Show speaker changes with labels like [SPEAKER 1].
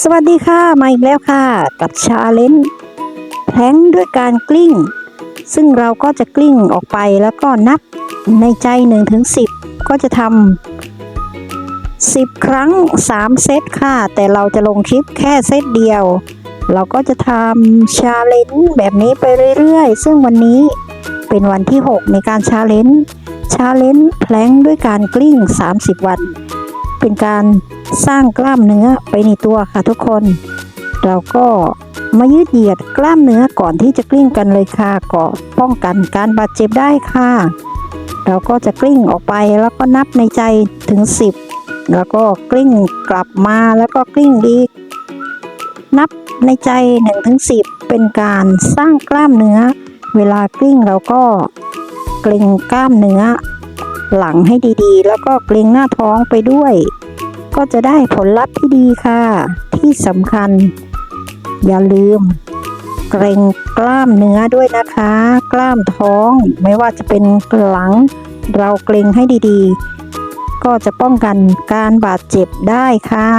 [SPEAKER 1] สวัสดีค่ะ มาอีกแล้วค่ะ กับชาเลนจ์แพลงด้วยการกลิ้ง ซึ่งเราก็จะกลิ้งออกไปแล้วก็นับในใจ1ถึง10ก็จะทำ10 ครั้ง 3 เซตค่ะ แต่เราจะลงคลิปแค่เซตเดียว เราก็จะทำชาเลนจ์แบบนี้ไปเรื่อยๆ ซึ่งวันนี้เป็นวันที่ 6 ในการชาเลนจ์ชาเลนจ์แพลงด้วยการกลิ้ง 30 วัน เป็นการสร้างกล้ามเนื้อไปในตัวค่ะทุกคน เราก็มายืดเหยียดกล้ามเนื้อก่อนที่จะกลิ้งกันเลยค่ะก็ป้องกันการบาดเจ็บได้ค่ะ เราก็จะกลิ้งออกไปแล้วก็นับในใจถึง 10 แล้วก็กลิ้งกลับมาแล้วก็กลิ้งอีก นับในใจ1ถึง10เป็นการสร้างกล้ามเนื้อ เวลากลิ้งเราก็เกร็งกล้ามเนื้อ หลังให้ดีๆ แล้วก็เกรงหน้าท้องไปด้วย ก็จะได้ผลลัพธ์ที่ดีค่ะ ที่สำคัญ อย่าลืม เกรงกล้ามเนื้อด้วยนะคะ กล้ามท้องไม่ว่าจะเป็นหลัง เราเกรงให้ดีๆ ก็จะป้องกันการบาดเจ็บได้ค่ะ